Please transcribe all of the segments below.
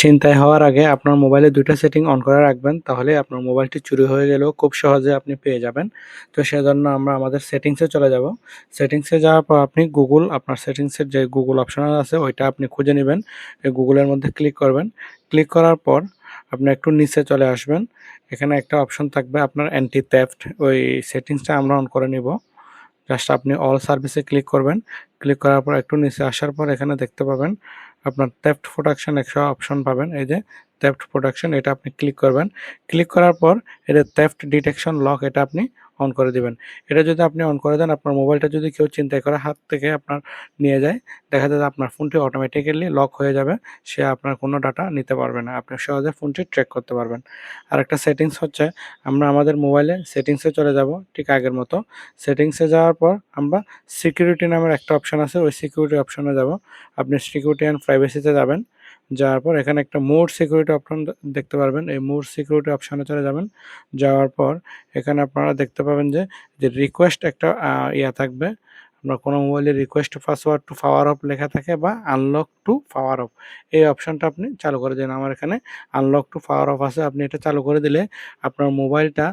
ছিনতাই হওয়ার আগে আপনার মোবাইলে দুইটা সেটিং অন করে রাখবেন, তাহলে আপনার মোবাইলটি চুরি হয়ে গেলেও খুব সহজে আপনি পেয়ে যাবেন। তো সেজন্য আমরা আমাদের সেটিংসে চলে যাব। সেটিংসে যাওয়ার পর আপনি গুগল আপনার সেটিংসের যে গুগল অপশন আছে, ওইটা আপনি খুঁজে নেবেন। গুগলের মধ্যে ক্লিক করবেন। ক্লিক করার পর আপনি একটু নিচে চলে আসবেন। এখানে একটা অপশন থাকবে আপনার অ্যান্টি থেফট ওই সেটিংসটা আমরা অন করে নিব। জাস্ট আপনি অল সার্ভিসে ক্লিক করবেন। ক্লিক করার পর একটু নিচে আসার পর এখানে দেখতে পাবেন আপনার থেফট প্রোটেকশন একটা অপশন পাবেন। এই যে থেফট প্রোটেকশন এটা আপনি ক্লিক করবেন। ক্লিক করার পর এটা থেফট ডিটেকশন লক এটা আপনি অন করে দিবেন। এটা যদি আপনি অন করে দেন, আপনার মোবাইলটা যদি কেউ চিন্তাই করে হাত থেকে আপনার নিয়ে যায়, দেখা যায় আপনার ফোনটি অটোমেটিক্যালি লক হয়ে যাবে, সে আপনার কোনো ডাটা নিতে পারবে না। আপনি সহজে ফোনটি ট্র্যাক করতে পারবেন। আর একটা সেটিংস হচ্ছে, আমরা আমাদের মোবাইলে সেটিংসে চলে যাব, ঠিক আগের মতো। সেটিংসে যাওয়ার পর আমরা সিকিউরিটি নামের একটা অপশন আছে, ওই সিকিউরিটি অপশনে যাব। আপনি সিকিউরিটি অ্যান্ড প্রাইভেসিতে যাবেন। যাওয়ার পর এখানে একটা মোর সিকিউরিটি অপশন দেখতে পারবেন। এই মোর সিকিউরিটি অপশনে চলে যাবেন। যাওয়ার পর এখানে আপনারা দেখতে পাবেন যে যে রিকোয়েস্ট একটা ইয়া থাকবে। আপনার কোনো মোবাইলে request password to power off লেখা থাকে বা আনলক টু পাওয়ার অফ এই অপশনটা আপনি চালু করে দিন। আমার এখানে আনলক টু পাওয়ার অফ আছে। আপনি এটা চালু করে দিলে আপনার মোবাইলটা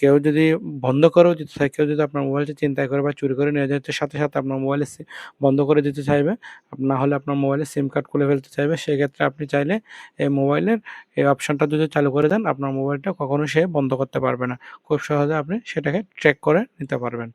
কেউ যদি বন্ধ করেও দিতে চায়, কেউ যদি আপনার মোবাইলটা চিন্তায় করে বা চুরি করে নিয়ে যেতে সাথে সাথে আপনার মোবাইলে বন্ধ করে দিতে চাইবে না হলে আপনার মোবাইলে সিম কার্ড খুলে ফেলতে চাইবে, সেক্ষেত্রে আপনি চাইলে এই মোবাইলের এই অপশনটা যদি চালু করে দেন, আপনার মোবাইলটা কখনো সে বন্ধ করতে পারবে না। খুব সহজে আপনি সেটাকে ট্র্যাক করে নিতে পারবেন।